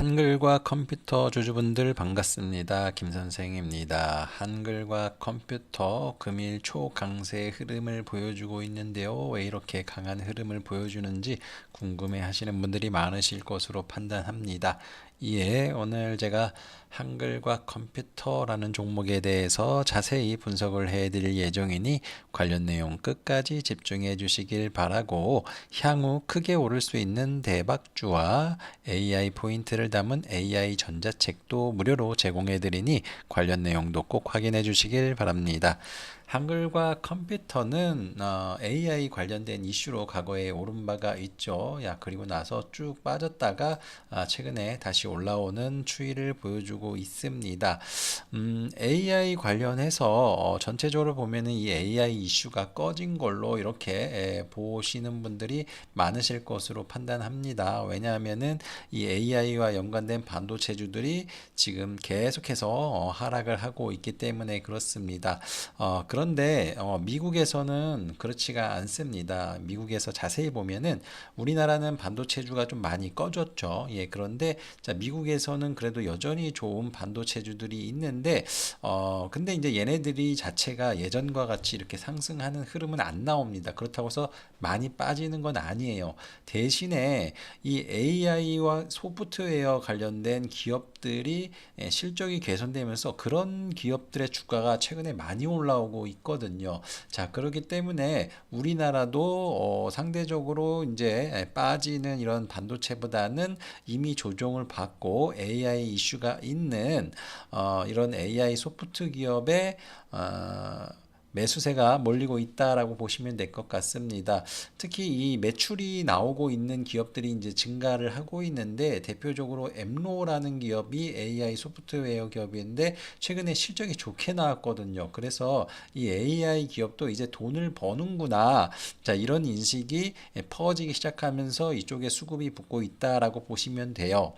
한글과 컴퓨터 주주분들 반갑습니다. 김 선생입니다. 한글과 컴퓨터 금일 초강세의 흐름을 보여주고 있는데요. 왜 이렇게 강한 흐름을 보여주는지 궁금해 하시는 분들이 많으실 것으로 판단합니다. 이에 오늘 제가 한글과 컴퓨터라는 종목에 대해서 자세히 분석을 해 드릴 예정이니 관련 내용 끝까지 집중해 주시길 바라고 향후 크게 오를 수 있는 대박주와 AI 포인트를 담은 AI 전자책도 무료로 제공해 드리니 관련 내용도 꼭 확인해 주시길 바랍니다. 한글과 컴퓨터는 어, AI 관련된 이슈로 과거에 오른 바가 있죠. 야 그리고 나서 쭉 빠졌다가 아, 최근에 다시 올라오는 추이를 보여주고 있습니다. 음, AI 관련해서 어, 전체적으로 보면은 이 AI 이슈가 꺼진 걸로 이렇게 에, 보시는 분들이 많으실 것으로 판단합니다. 왜냐하면은 이 AI와 연관된 반도체주들이 지금 계속해서 어, 하락을 하고 있기 때문에 그렇습니다. 어, 그 런데 어, 미국에서는 그렇지가 않습니다. 미국에서 자세히 보면은 우리나라는 반도체주가 좀 많이 꺼졌죠. 예, 그런데 자, 미국에서는 그래도 여전히 좋은 반도체주들이 있는데 어, 근데 이제 얘네들이 자체가 예전과 같이 이렇게 상승하는 흐름은 안 나옵니다. 그렇다고 해서 많이 빠지는 건 아니에요. 대신에 이 AI와 소프트웨어 관련된 기업들이 예, 실적이 개선되면서 그런 기업들의 주가가 최근에 많이 올라오고 있거든요. 자, 그렇기 때문에 우리나라도 어, 상대적으로 이제 빠지는 이런 반도체보다는 이미 조정을 받고 AI 이슈가 있는 어, 이런 AI 소프트 기업의 어, 매수세가 몰리고 있다라고 보시면 될 것 같습니다. 특히 이 매출이 나오고 있는 기업들이 이제 증가를 하고 있는데 대표적으로 엠로라는 기업이 AI 소프트웨어 기업인데 최근에 실적이 좋게 나왔거든요. 그래서 이 AI 기업도 이제 돈을 버는구나. 자, 이런 인식이 퍼지기 시작하면서 이쪽에 수급이 붙고 있다라고 보시면 돼요.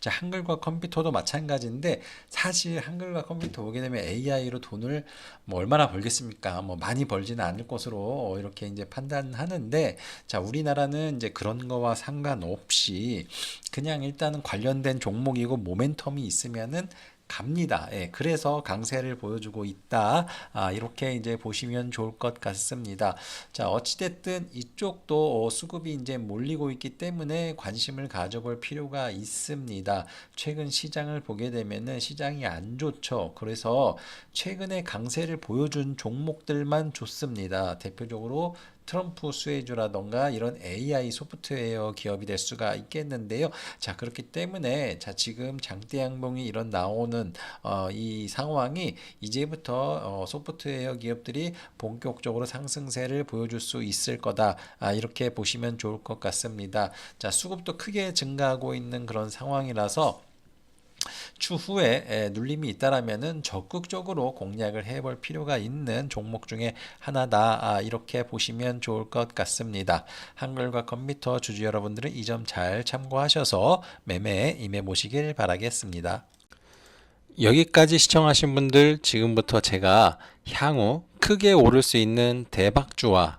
자, 한글과 컴퓨터도 마찬가지인데 사실 한글과 컴퓨터 오게 되면 AI로 돈을 뭐 얼마나 벌겠습니까? 뭐 많이 벌지는 않을 것으로 이렇게 이제 판단하는데 자, 우리나라는 이제 그런 거와 상관없이 그냥 일단은 관련된 종목이고 모멘텀이 있으면은 갑니다. 예, 그래서 강세를 보여주고 있다. 아, 이렇게 이제 보시면 좋을 것 같습니다. 자, 어찌됐든 이쪽도 어, 수급이 이제 몰리고 있기 때문에 관심을 가져볼 필요가 있습니다. 최근 시장을 보게 되면은 시장이 안 좋죠. 그래서 최근에 강세를 보여준 종목들만 좋습니다. 대표적으로 트럼프 수혜주라던가 이런 AI 소프트웨어 기업이 될 수가 있겠는데요. 자 그렇기 때문에 자 지금 장대 양봉이 이런 나오는 어, 이 상황이 이제부터 어, 소프트웨어 기업들이 본격적으로 상승세를 보여줄 수 있을 거다. 아, 이렇게 보시면 좋을 것 같습니다. 자 수급도 크게 증가하고 있는 그런 상황이라서 추후에 눌림이 있다라면은 적극적으로 공략을 해볼 필요가 있는 종목 중에 하나다. 아, 이렇게 보시면 좋을 것 같습니다. 한글과 컴퓨터 주주 여러분들은 이 점 잘 참고하셔서 매매에 임해 보시길 바라겠습니다. 여기까지 시청하신 분들 지금부터 제가 향후 크게 오를 수 있는 대박주와